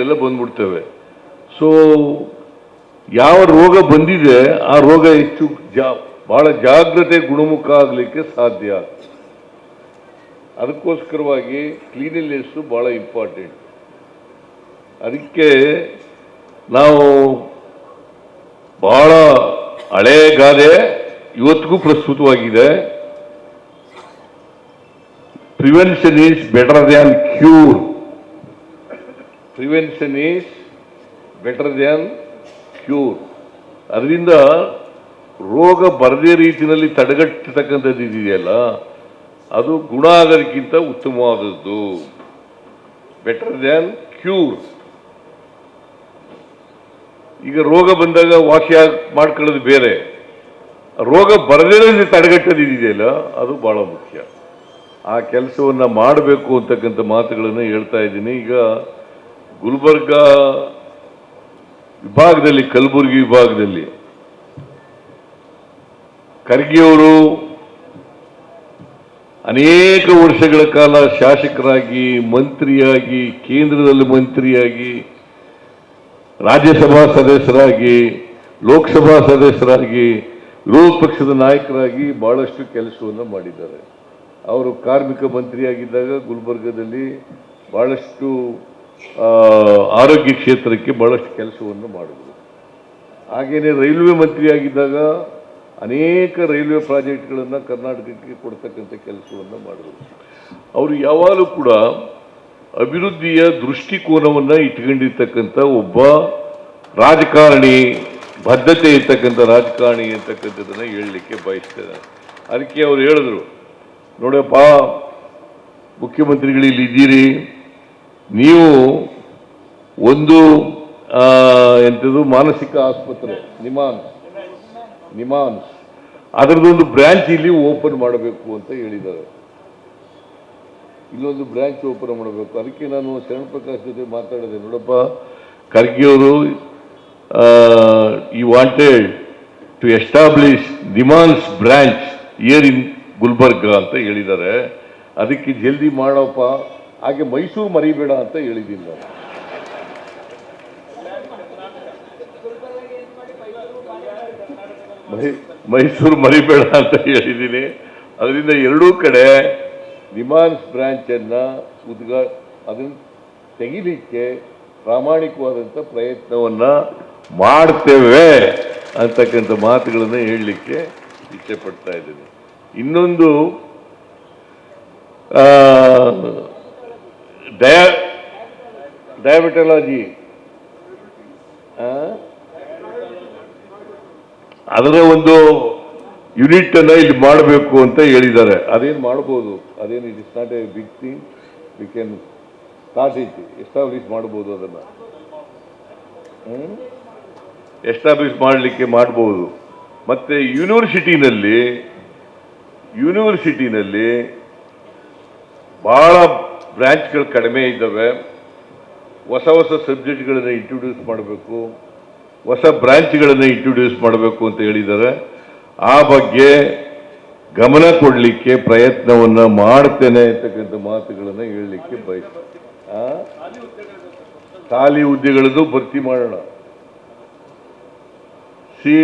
ಕಾಯಿಲೆಗಳೆಲ್ಲ ಬಂದ್ಬಿಡ್ತವೆ. So ಯಾವ ರೋಗ ಬಂದಿದೆ, ಆ ರೋಗ ಹೆಚ್ಚು ಜಾ, ಬಹಳ ಜಾಗ್ರತೆ ಗುಣಮುಖ ಆಗಲಿಕ್ಕೆ ಸಾಧ್ಯ. ಅದಕ್ಕೋಸ್ಕರವಾಗಿ ಕ್ಲೀನಿನೆಸ್ಸು ಭಾಳ ಇಂಪಾರ್ಟೆಂಟ್ ಅದಕ್ಕೆ ನಾವು ಬಹಳ ಹಳೆ ಗಾದೆ ಇವತ್ತಿಗೂ ಪ್ರಸ್ತುತವಾಗಿದೆ. Prevention is better than cure prevention is better than cure. ಅದರಿಂದ ರೋಗ ಬರದೇ ರೀತಿಯಲ್ಲಿ ತಡೆಗಟ್ಟತಕ್ಕಂಥದ್ದು ಇದೆಯಲ್ಲ, ಅದು ಗುಣ ಆಗೋದಕ್ಕಿಂತ ಉತ್ತಮವಾದದ್ದು. Better than cure. ಈಗ ರೋಗ ಬಂದಾಗ ವಾಸಿ ಮಾಡ್ಕೊಳ್ಳೋದು ಬೇರೆ. ರೋಗ ಬರದೇ ತಡೆಗಟ್ಟೋದು ಇದೆಯಲ್ಲ, ಅದು ಬಹಳ ಮುಖ್ಯ. ಆ ಕೆಲಸವನ್ನು ಮಾಡಬೇಕು ಅಂತಕ್ಕಂಥ ಮಾತುಗಳನ್ನು ಹೇಳ್ತಾ ಇದ್ದೀನಿ. ಈಗ ಗುಲ್ಬರ್ಗ ವಿಭಾಗದಲ್ಲಿ, ಕಲಬುರಗಿ ವಿಭಾಗದಲ್ಲಿ ಖರ್ಗೆಯವರು ಅನೇಕ ವರ್ಷಗಳ ಕಾಲ ಶಾಸಕರಾಗಿ, ಮಂತ್ರಿಯಾಗಿ, ಕೇಂದ್ರದಲ್ಲಿ ಮಂತ್ರಿಯಾಗಿ, ರಾಜ್ಯಸಭಾ ಸದಸ್ಯರಾಗಿ, ಲೋಕಸಭಾ ಸದಸ್ಯರಾಗಿ, ವಿರೋಧ ಪಕ್ಷದ ನಾಯಕರಾಗಿ ಬಹಳಷ್ಟು ಕೆಲಸವನ್ನು ಮಾಡಿದ್ದಾರೆ. ಅವರು ಕಾರ್ಮಿಕ ಮಂತ್ರಿಯಾಗಿದ್ದಾಗ ಗುಲ್ಬರ್ಗದಲ್ಲಿ ಬಹಳಷ್ಟು ಆರೋಗ್ಯ ಕ್ಷೇತ್ರಕ್ಕೆ ಬಹಳಷ್ಟು ಕೆಲಸವನ್ನು ಮಾಡಿದರು ಹಾಗೆಯೇ ರೈಲ್ವೆ ಮಂತ್ರಿಯಾಗಿದ್ದಾಗ ಅನೇಕ ರೈಲ್ವೆ ಪ್ರಾಜೆಕ್ಟ್ಗಳನ್ನು ಕರ್ನಾಟಕಕ್ಕೆ ಕೊಡ್ತಕ್ಕಂಥ ಕೆಲಸವನ್ನು ಮಾಡಿದರು ಅವರು ಯಾವಾಗಲೂ ಕೂಡ ಅಭಿವೃದ್ಧಿಯ ದೃಷ್ಟಿಕೋನವನ್ನು ಇಟ್ಕೊಂಡಿರ್ತಕ್ಕಂಥ ಒಬ್ಬ ರಾಜಕಾರಣಿ, ಬದ್ಧತೆ ಇರ್ತಕ್ಕಂಥ ರಾಜಕಾರಣಿ ಅಂತಕ್ಕಂಥದ್ದನ್ನು ಹೇಳಲಿಕ್ಕೆ ಬಯಸ್ತಾರೆ ಅದಕ್ಕೆ ಅವರು ಹೇಳಿದ್ರು, ನೋಡಪ್ಪ, ಮುಖ್ಯಮಂತ್ರಿಗಳು ಇಲ್ಲಿ ಇದ್ದೀರಿ ನೀವು ಒಂದು ಎಂಥದ್ದು ಮಾನಸಿಕ ಆಸ್ಪತ್ರೆ ನಿಮಾನ್ಸ್ ನಿಮಾನ್ಸ್ ಅದರದೊಂದು ಬ್ರ್ಯಾಂಚ್ ಇಲ್ಲಿ ಓಪನ್ ಮಾಡಬೇಕು ಅಂತ ಹೇಳಿದ್ದಾರೆ. ಇಲ್ಲೊಂದು ಬ್ರಾಂಚ್ ಓಪನ್ ಮಾಡಬೇಕು. ಅದಕ್ಕೆ ನಾನು ಶರಣ್ ಪ್ರಕಾಶ್ ಜೊತೆ ಮಾತಾಡಿದೆ. ನೋಡಪ್ಪ, ಖರ್ಗೆಯವರು you wanted to establish NIMHANS branch here in Gulbarga ಅಂತ ಹೇಳಿದ್ದಾರೆ. ಅದಕ್ಕೆ ಜಲ್ದಿ ಮಾಡಪ್ಪ. ಹಾಗೆ ಮೈಸೂರು ಮರಿಬೇಡ ಅಂತ ಹೇಳಿದ್ದೀನಿ ನಾನು. ಮೈಸೂರು ಮರಿಬೇಡ ಅಂತ ಹೇಳಿದ್ದೀನಿ. ಅದರಿಂದ ಎರಡೂ ಕಡೆ ನಿಮಾನ್ಸ್ ಬ್ರಾಂಚನ್ನು ಉದ್ಘಾ, ಅದನ್ನು ತೆಗಿಲಿಕ್ಕೆ ಪ್ರಾಮಾಣಿಕವಾದಂಥ ಪ್ರಯತ್ನವನ್ನ ಮಾಡ್ತೇವೆ ಅಂತಕ್ಕಂಥ ಮಾತುಗಳನ್ನು ಹೇಳಲಿಕ್ಕೆ ಇಚ್ಛೆ ಪಡ್ತಾ ಇದ್ದೀನಿ. ಇನ್ನೊಂದು ಡಯಾ ಡಯಾಬಿಟಲಾಜಿ ಆ? ಅದರ ಒಂದು ಯೂನಿಟ್ ಅನ್ನ ಇಲ್ಲಿ ಮಾಡಬೇಕು ಅಂತ ಹೇಳಿದ್ದಾರೆ. ಅದೇನು ಮಾಡ್ಬೋದು? ಅದೇನು it is not a big thing we can start it establish ಮಾಡ್ಬೋದು ಅದನ್ನ. ಎಸ್ಟಾಬ್ಲಿಷ್ ಮಾಡಲಿಕ್ಕೆ ಮಾಡ್ಬೋದು. ಮತ್ತೆ ಯೂನಿವರ್ಸಿಟಿನಲ್ಲಿ ಯೂನಿವರ್ಸಿಟಿನಲ್ಲಿ ಬಹಳ ಬ್ರಾಂಚ್ಗಳು ಕಡಿಮೆ ಇದ್ದಾವೆ, ಹೊಸ ಹೊಸ ಸಬ್ಜೆಕ್ಟ್ಗಳನ್ನು ಇಂಟ್ರೊಡ್ಯೂಸ್ ಮಾಡಬೇಕು, ಹೊಸ ಬ್ರ್ಯಾಂಚ್ಗಳನ್ನು ಇಂಟ್ರೊಡ್ಯೂಸ್ ಮಾಡಬೇಕು ಅಂತ ಹೇಳಿದ್ದಾರೆ. ಆ ಬಗ್ಗೆ ಗಮನ ಕೊಡಲಿಕ್ಕೆ ಪ್ರಯತ್ನವನ್ನು ಮಾಡ್ತೇನೆ ಅಂತಕ್ಕಂಥ ಮಾತುಗಳನ್ನು ಹೇಳಲಿಕ್ಕೆ ಬಯಸ್ತೇನೆ? ಖಾಲಿ ಹುದ್ದೆಗಳದ್ದು ಭರ್ತಿ ಮಾಡೋಣ. See,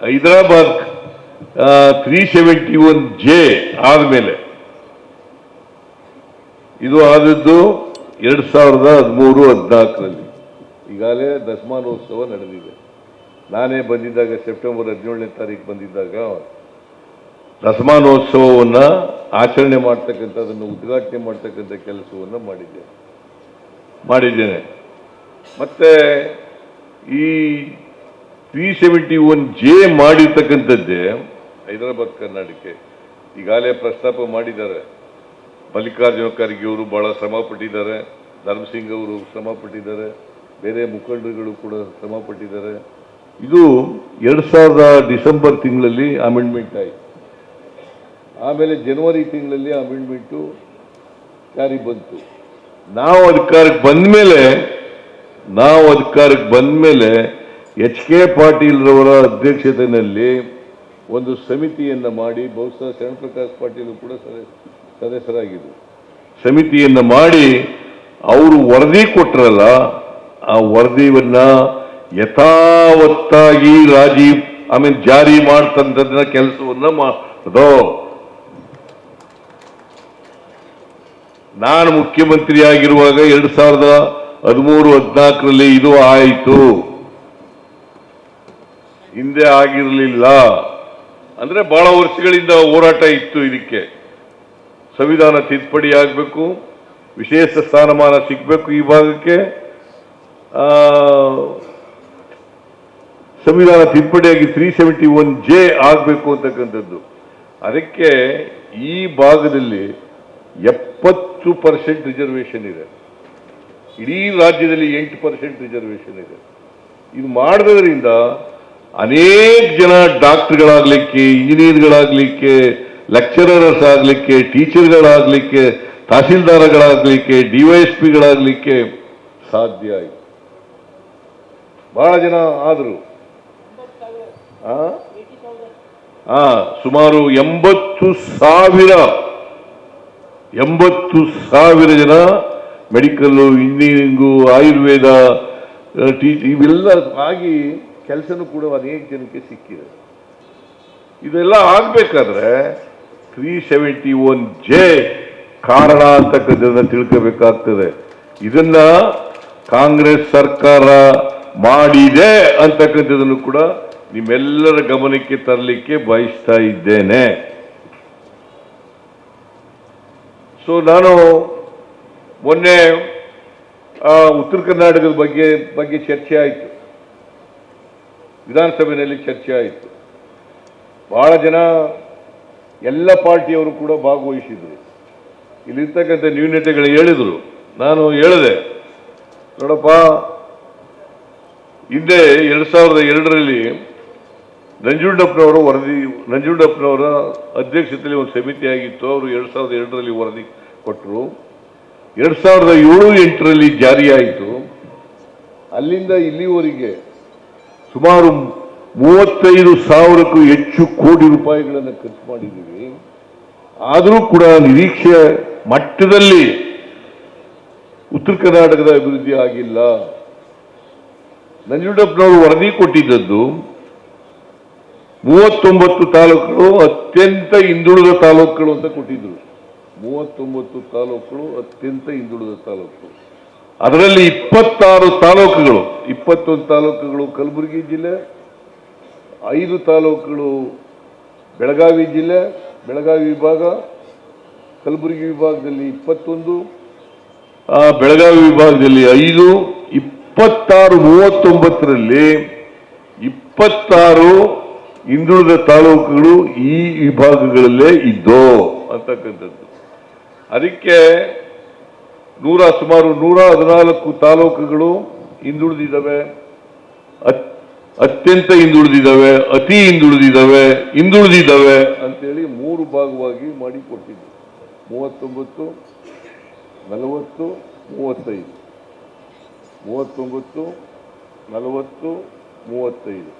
Hyderabad three seventy one J ಆದಮೇಲೆ ಇದು ಆದದ್ದು ಎರಡು ಸಾವಿರದ ಹದಿಮೂರು ಹದಿನಾಲ್ಕರಲ್ಲಿ. ಈಗಾಗಲೇ ದಶಮಾನೋತ್ಸವ ನಡೆದಿದೆ. ನಾನೇ ಬಂದಿದ್ದಾಗ ಸೆಪ್ಟೆಂಬರ್ ಹದಿನೇಳನೇ ತಾರೀಕು ಬಂದಿದ್ದಾಗ ದಶಮಾನೋತ್ಸವವನ್ನು ಆಚರಣೆ ಮಾಡ್ತಕ್ಕಂಥದ್ದನ್ನು ಉದ್ಘಾಟನೆ ಮಾಡ್ತಕ್ಕಂಥ ಕೆಲಸವನ್ನು ಮಾಡಿದ್ದೆ. ಮಾಡಿದ್ದೇನೆ. ಮತ್ತೆ ಈ ತ್ರೀ ಸೆವೆಂಟಿ ಒನ್ ಜೆ ಮಾಡಿರ್ತಕ್ಕಂಥದ್ದೇ ಹೈದರಾಬಾದ್, ಕರ್ನಾಟಕಕ್ಕೆ. ಈಗಾಗಲೇ ಪ್ರಸ್ತಾಪ ಮಾಡಿದ್ದಾರೆ. ಮಲ್ಲಿಕಾರ್ಜುನ ಖರ್ಗೆ ಅವರು ಬಹಳ ಶ್ರಮ ಪಟ್ಟಿದ್ದಾರೆ, ಧರ್ಮಸಿಂಗ್ ಅವರು ಶ್ರಮ ಪಟ್ಟಿದ್ದಾರೆ, ಬೇರೆ ಮುಖಂಡರುಗಳು ಕೂಡ ಶ್ರಮ ಪಟ್ಟಿದ್ದಾರೆ. ಇದು ಎರಡು ಸಾವಿರದ ಡಿಸೆಂಬರ್ ತಿಂಗಳಲ್ಲಿ ಅಮೆಂಡ್ಮೆಂಟ್ ಆಯಿತು. ಆಮೇಲೆ ಜನವರಿ ತಿಂಗಳಲ್ಲಿ ಅಮೆಂಡ್ಮೆಂಟು ಜಾರಿ ಬಂತು. ನಾವು ಅಧಿಕಾರಕ್ಕೆ ಬಂದ ಮೇಲೆ, ನಾವು ಅಧಿಕಾರಕ್ಕೆ ಬಂದ ಮೇಲೆ ಎಚ್ ಕೆ ಪಾಟೀಲ್ರವರ ಅಧ್ಯಕ್ಷತೆಯಲ್ಲಿ ಒಂದು ಸಮಿತಿಯನ್ನ ಮಾಡಿ, ಬಹುಶಃ ಶರಣ್ ಪ್ರಕಾಶ್ ಪಾಟೀಲ್ ಕೂಡ ಸದಸ್ಯ- ಸದಸ್ಯರಾಗಿದ್ದರು ಸಮಿತಿಯನ್ನು ಮಾಡಿ ಅವರು ವರದಿ ಕೊಟ್ಟರಲ್ಲ ಆ ವರದಿಯನ್ನ ಯಥಾವತ್ತಾಗಿ ರಾಜಿ ಆಮೇಲೆ ಜಾರಿ ಮಾಡ್ತಂತ ಕೆಲಸವನ್ನ ಮಾಡೋದು ನಾನು ಮುಖ್ಯಮಂತ್ರಿ ಆಗಿರುವಾಗ ಎರಡ್ ಸಾವಿರದ ಹದಿಮೂರು, ಹದಿನಾಲ್ಕರಲ್ಲಿ ಇದು ಆಯಿತು. ಹಿಂದೆ ಆಗಿರಲಿಲ್ಲ. ಅಂದ್ರೆ ಬಹಳ ವರ್ಷಗಳಿಂದ ಹೋರಾಟ ಇತ್ತು ಇದಕ್ಕೆ. ಸಂವಿಧಾನ ತಿದ್ದುಪಡಿ ಆಗಬೇಕು ವಿಶೇಷ ಸ್ಥಾನಮಾನ ಸಿಗಬೇಕು ಈ ಭಾಗಕ್ಕೆ. ಸಂವಿಧಾನ ತಿದ್ದುಪಡಿಯಾಗಿ ತ್ರೀ ಸೆವೆಂಟಿ ಒನ್ ಜೆ ಆಗಬೇಕು ಅಂತಕ್ಕಂಥದ್ದು. ಅದಕ್ಕೆ ಈ ಭಾಗದಲ್ಲಿ ಎಪ್ಪತ್ತು ಪರ್ಸೆಂಟ್ ರಿಸರ್ವೇಷನ್ ಇದೆ. ಇಡೀ ರಾಜ್ಯದಲ್ಲಿ ಎಂಟು ಪರ್ಸೆಂಟ್ ರಿಸರ್ವೇಷನ್ ಇದೆ. ಇದು ಮಾಡೋದ್ರಿಂದ ಅನೇಕ ಜನ ಡಾಕ್ಟರ್ಗಳಾಗಲಿಕ್ಕೆ, ಇಂಜಿನಿಯರ್ಗಳಾಗ್ಲಿಕ್ಕೆ ಲೆಕ್ಚರರ್ಸ್ ಆಗ್ಲಿಕ್ಕೆ ಟೀಚರ್ಗಳಾಗ್ಲಿಕ್ಕೆ ಎಸ್ ಡಿವೈಎಸ್ಪಿಗಳಾಗ್ಲಿಕ್ಕೆ ಸಾಧ್ಯ ಆಯಿತು ಬಹಳ ಜನ ಆದರು. ಸುಮಾರು ಎಂಬತ್ತು ಸಾವಿರ ಎಂಬತ್ತು ಸಾವಿರ ಜನ ಮೆಡಿಕಲ್ಲು ಇಂಜಿನಿಯರಿಂಗು ಆಯುರ್ವೇದ ಟೀಚ್ ಇವೆಲ್ಲ ಆಗಿ ಕೆಲಸನೂ ಕೂಡ ಅನೇಕ ಜನಕ್ಕೆ ಸಿಕ್ಕಿದೆ. ಇದೆಲ್ಲ ಆಗ್ಬೇಕಾದ್ರೆ ತ್ರೀ ಸೆವೆಂಟಿ ಒನ್ ಜೆ ಕಾರಣ ಅಂತಕ್ಕಂಥದ್ದನ್ನ ತಿಳ್ಕೋಬೇಕಾಗ್ತದೆ. ಇದನ್ನ ಕಾಂಗ್ರೆಸ್ ಸರ್ಕಾರ ಮಾಡಿದೆ ಅಂತಕ್ಕಂಥದ್ದನ್ನು ಕೂಡ ನಿಮ್ಮೆಲ್ಲರ ಗಮನಕ್ಕೆ ತರಲಿಕ್ಕೆ ಬಯಸ್ತಾ ಇದ್ದೇನೆ. ಸೊ ನಾನು ಮೊನ್ನೆ ಉತ್ತರ ಕರ್ನಾಟಕದ ಬಗ್ಗೆ ಬಗ್ಗೆ ಚರ್ಚೆ ಆಯಿತು. ವಿಧಾನಸಭೆಯಲ್ಲಿ ಚರ್ಚೆ ಆಯಿತು. ಬಹಳ ಜನ ಎಲ್ಲ ಪಾರ್ಟಿಯವರು ಕೂಡ ಭಾಗವಹಿಸಿದರು. ಇಲ್ಲಿರ್ತಕ್ಕಂಥ ನ್ಯೂನತೆಗಳು ಹೇಳಿದರು. ನಾನು ಹೇಳಿದೆ, ನೋಡಪ್ಪ, ಹಿಂದೆ ಎರಡು ಸಾವಿರದ ಎರಡರಲ್ಲಿ ನಂಜುಂಡಪ್ಪನವರು ವರದಿ, ನಂಜುಂಡಪ್ಪನವರ ಅಧ್ಯಕ್ಷತೆಯಲ್ಲಿ ಒಂದು ಸಮಿತಿ ಆಗಿತ್ತು. ಅವರು ಎರಡು ಸಾವಿರದ ಎರಡರಲ್ಲಿ ವರದಿ ಕೊಟ್ಟರು. ಎರಡು ಸಾವಿರದ ಏಳು ಎಂಟರಲ್ಲಿ ಜಾರಿಯಾಯಿತು. ಅಲ್ಲಿಂದ ಇಲ್ಲಿವರೆಗೆ ಸುಮಾರು ಮೂವತ್ತೈದು ಸಾವಿರಕ್ಕೂ ಹೆಚ್ಚು ಕೋಟಿ ರೂಪಾಯಿಗಳನ್ನು ಖರ್ಚು ಮಾಡಿದ್ದೀವಿ. ಆದರೂ ಕೂಡ ನಿರೀಕ್ಷೆ ಮಟ್ಟದಲ್ಲಿ ಉತ್ತರ ಕರ್ನಾಟಕದ ಅಭಿವೃದ್ಧಿ ಆಗಿಲ್ಲ. ನಂಜುಂಡಪ್ಪನವರು ವರದಿ ಕೊಟ್ಟಿದ್ದದ್ದು, ಮೂವತ್ತೊಂಬತ್ತು ತಾಲೂಕುಗಳು ಅತ್ಯಂತ ಹಿಂದುಳಿದ ತಾಲೂಕುಗಳು ಅಂತ ಕೊಟ್ಟಿದ್ರು. ಮೂವತ್ತೊಂಬತ್ತು ತಾಲೂಕುಗಳು ಅತ್ಯಂತ ಹಿಂದುಳಿದ ತಾಲೂಕು. ಅದರಲ್ಲಿ ಇಪ್ಪತ್ತಾರು ತಾಲೂಕುಗಳು, ಇಪ್ಪತ್ತೊಂದು ತಾಲೂಕುಗಳು ಕಲಬುರಗಿ ಜಿಲ್ಲೆ ಐದು ತಾಲೂಕುಗಳು, ಬೆಳಗಾವಿ ಜಿಲ್ಲೆ, ಬೆಳಗಾವಿ ವಿಭಾಗ, ಕಲಬುರಗಿ ವಿಭಾಗದಲ್ಲಿ ಇಪ್ಪತ್ತೊಂದು ಬೆಳಗಾವಿ ವಿಭಾಗದಲ್ಲಿ ಐದು, ಇಪ್ಪತ್ತಾರು ಮೂವತ್ತೊಂಬತ್ತರಲ್ಲಿ ಇಪ್ಪತ್ತಾರು ಹಿಂದುಳಿದ ತಾಲೂಕುಗಳು ಈ ವಿಭಾಗಗಳಲ್ಲೇ ಇದ್ದೋ ಅಂತಕ್ಕಂಥದ್ದು. ಅದಕ್ಕೆ ನೂರ ಸುಮಾರು ನೂರ ಹದಿನಾಲ್ಕು ತಾಲೂಕುಗಳು ಹಿಂದುಳಿದಿದ್ದಾವೆ. ಅತ್ಯಂತ ಹಿಂದುಳಿದಿದ್ದಾವೆ, ಅತಿ ಹಿಂದುಳಿದಿದ್ದಾವೆ ಹಿಂದುಳಿದಿದ್ದಾವೆ ಅಂತೇಳಿ ಮೂರು ಭಾಗವಾಗಿ ಮಾಡಿ ಕೊಟ್ಟಿದ್ದು ಮೂವತ್ತೊಂಬತ್ತು, ನಲವತ್ತು, ಮೂವತ್ತೈದು. ಮೂವತ್ತೊಂಬತ್ತು, ನಲವತ್ತು, ಮೂವತ್ತೈದು.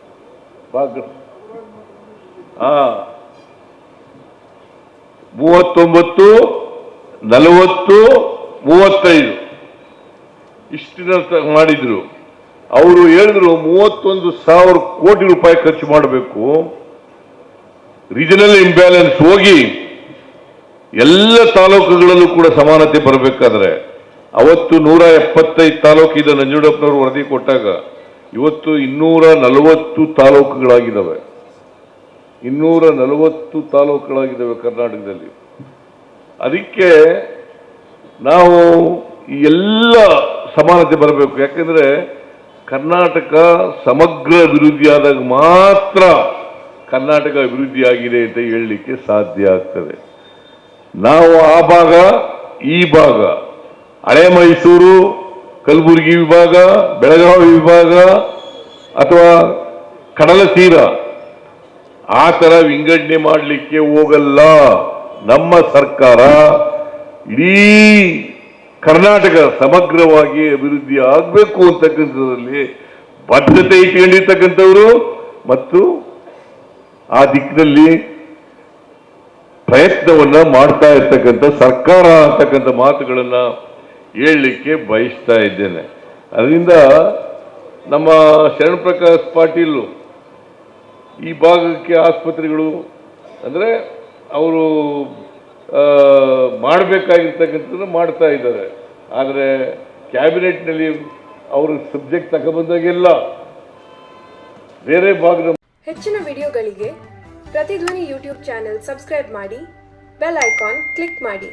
ಭಾಗ. ಆ. ಮೂವತ್ತೊಂಬತ್ತು, ನಲವತ್ತು, ಮೂವತ್ತೈದು. ಇಷ್ಟಿನ ಮಾಡಿದ್ರು. ಅವರು ಹೇಳಿದ್ರು ಮೂವತ್ತೊಂದು ಸಾವಿರ ಕೋಟಿ ರೂಪಾಯಿ ಖರ್ಚು ಮಾಡಬೇಕು. ರೀಜನಲ್ ಇಂಬ್ಯಾಲೆನ್ಸ್ ಹೋಗಿ ಎಲ್ಲ ತಾಲೂಕುಗಳಲ್ಲೂ ಕೂಡ ಸಮಾನತೆ ಬರಬೇಕಾದ್ರೆ ಅವತ್ತು ನೂರ ಎಪ್ಪತ್ತೈದು ತಾಲೂಕಿದ ನಂಜುಡಪ್ಪನವರು ವರದಿ ಕೊಟ್ಟಾಗ, ಇವತ್ತು ಇನ್ನೂರ ನಲವತ್ತು ತಾಲೂಕುಗಳಾಗಿದ್ದಾವೆ. ಇನ್ನೂರ ನಲವತ್ತು ತಾಲೂಕುಗಳಾಗಿದ್ದಾವೆ ಕರ್ನಾಟಕದಲ್ಲಿ. ಅದಕ್ಕೆ ನಾವು ಎಲ್ಲ ಸಮಾನತೆ ಬರಬೇಕು. ಯಾಕಂದ್ರೆ ಕರ್ನಾಟಕ ಸಮಗ್ರ ಅಭಿವೃದ್ಧಿ ಆದಾಗ ಮಾತ್ರ ಕರ್ನಾಟಕ ಅಭಿವೃದ್ಧಿಯಾಗಿದೆ ಅಂತ ಹೇಳಲಿಕ್ಕೆ ಸಾಧ್ಯ ಆಗ್ತದೆ. ನಾವು ಆ ಭಾಗ, ಈ ಭಾಗ ಹಳೆ ಮೈಸೂರು ಕಲಬುರಗಿ ವಿಭಾಗ, ಬೆಳಗಾವಿ ವಿಭಾಗ, ಅಥವಾ ಕಡಲ ತೀರ ಆ ಥರ ವಿಂಗಡಣೆ ಮಾಡಲಿಕ್ಕೆ ಹೋಗಲ್ಲ. ನಮ್ಮ ಸರ್ಕಾರ ಇಡೀ ಕರ್ನಾಟಕ ಸಮಗ್ರವಾಗಿ ಅಭಿವೃದ್ಧಿ ಆಗಬೇಕು ಅಂತಕ್ಕಂಥದ್ರಲ್ಲಿ ಬದ್ಧತೆ ಇಟ್ಕೊಂಡಿರ್ತಕ್ಕಂಥವ್ರು ಮತ್ತು ಆ ದಿಕ್ಕಿನಲ್ಲಿ ಪ್ರಯತ್ನವನ್ನ ಮಾಡ್ತಾ ಇರ್ತಕ್ಕಂಥ ಸರ್ಕಾರ ಅಂತಕ್ಕಂಥ ಮಾತುಗಳನ್ನ ಹೇಳಲಿಕ್ಕೆ ಬಯಸ್ತಾ ಇದ್ದೇನೆ. ಅದರಿಂದ ನಮ್ಮ ಶರಣಪ್ರಕಾಶ್ ಪಾಟೀಲ್ ಈ ಭಾಗಕ್ಕೆ ಆಸ್ಪತ್ರೆಗಳು, ಅಂದರೆ ಅವರು ಮಾಡಬೇಕಾಗಿರ್ತಕ್ಕಂಥದ್ದನ್ನು ಮಾಡ್ತಾ ಇದ್ದಾರೆ. ಆದರೆ ಕ್ಯಾಬಿನೆಟ್ನಲ್ಲಿ ಅವರು ಸಬ್ಜೆಕ್ಟ್ ತಗೊಬಂದಾಗೆಲ್ಲ ಬೇರೆ ಭಾಗದ ಹೆಚ್ಚಿನ ವಿಡಿಯೋಗಳಿಗೆ ಪ್ರತಿಧ್ವನಿ ಯೂಟ್ಯೂಬ್ ಚಾನೆಲ್ ಸಬ್ಸ್ಕ್ರೈಬ್ ಮಾಡಿ, ಬೆಲ್ ಐಕಾನ್ ಕ್ಲಿಕ್ ಮಾಡಿ.